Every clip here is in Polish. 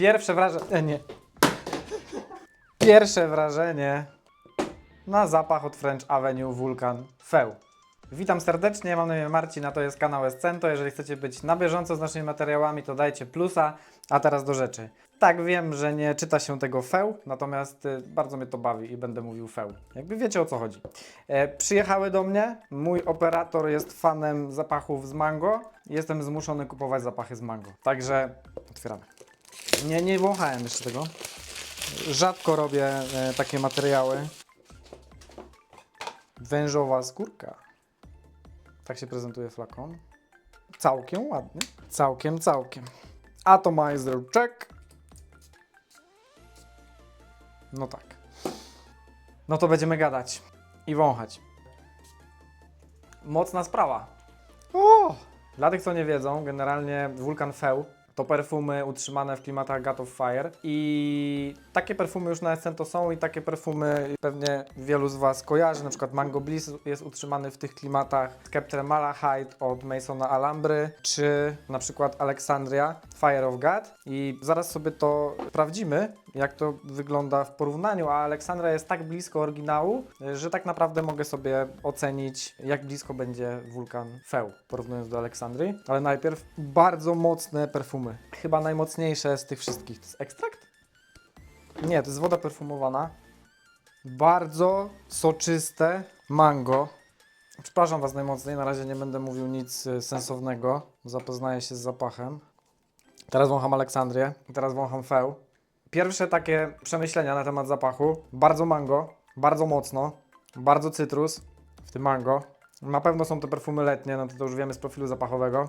Pierwsze wrażenie. e, Nie. Pierwsze wrażenie na zapach od French Avenue Vulcan Feu. Witam serdecznie, mam na imię Marcin, a to jest kanał Escento. Jeżeli chcecie być na bieżąco z naszymi materiałami, to dajcie plusa. A teraz do rzeczy. Tak, wiem, że nie czyta się tego feu, natomiast y, bardzo mnie to bawi i będę mówił feu. Jakby wiecie o co chodzi. E, przyjechały do mnie, mój operator jest fanem zapachów z mango jestem zmuszony kupować zapachy z mango. Także otwieramy. Nie, nie wąchałem jeszcze tego. Rzadko robię e, takie materiały. Wężowa skórka. Tak się prezentuje flakon. Całkiem ładny. Całkiem, całkiem. Atomizer check. No tak. No to będziemy gadać i wąchać. Mocna sprawa. O! Dla tych, co nie wiedzą, generalnie Vulcan Feu to perfumy utrzymane w klimatach God of Fire i takie perfumy już na Essento są i takie perfumy pewnie wielu z Was kojarzy, na przykład Mango Bliss jest utrzymany w tych klimatach, Sceptre Malachite od Masona Alhambry, czy na przykład Alexandria Fire of God. I zaraz sobie to sprawdzimy, jak to wygląda w porównaniu, a Aleksandra jest tak blisko oryginału, że tak naprawdę mogę sobie ocenić, jak blisko będzie wulkan Feu, porównując do Aleksandrii. Ale najpierw bardzo mocne perfumy. Chyba najmocniejsze z tych wszystkich. To jest ekstrakt? Nie, to jest woda perfumowana. Bardzo soczyste mango. Przepraszam Was najmocniej, na razie nie będę mówił nic y, sensownego. Zapoznaję się z zapachem. Teraz wącham Aleksandrię, teraz wącham Feu. Pierwsze takie przemyślenia na temat zapachu. Bardzo mango, bardzo mocno, bardzo cytrus, w tym mango. Na pewno są to perfumy letnie, no to, to już wiemy z profilu zapachowego.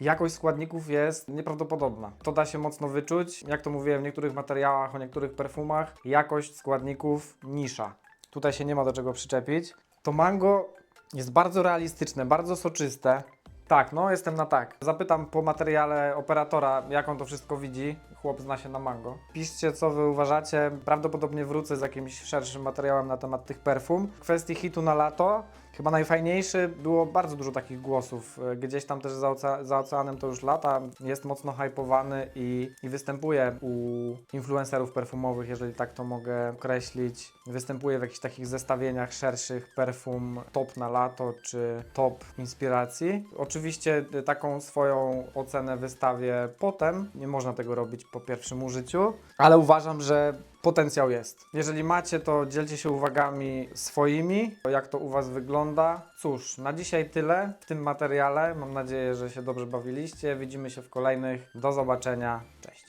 Jakość składników jest nieprawdopodobna. To da się mocno wyczuć. Jak to mówiłem w niektórych materiałach, o niektórych perfumach, jakość składników nisza. Tutaj się nie ma do czego przyczepić. To mango jest bardzo realistyczne, bardzo soczyste. Tak, no jestem na tak. Zapytam po materiale operatora, jak on to wszystko widzi. Chłop zna się na mango. Piszcie, co wy uważacie. Prawdopodobnie wrócę z jakimś szerszym materiałem na temat tych perfum. W kwestii hitu na lato, chyba najfajniejszy, było bardzo dużo takich głosów. E, Gdzieś tam też za, oce- za oceanem to już lata. Jest mocno hypowany i, i występuje u influencerów perfumowych, jeżeli tak to mogę określić. Występuje w jakichś takich zestawieniach szerszych perfum top na lato czy top inspiracji. Y, taką swoją ocenę wystawię potem. Nie można tego robić po pierwszym użyciu, ale uważam, że potencjał jest. Jeżeli macie, to dzielcie się uwagami swoimi, jak to u Was wygląda. Cóż, na dzisiaj tyle w tym materiale. Mam nadzieję, że się dobrze bawiliście. Widzimy się w kolejnych. Do zobaczenia. Cześć.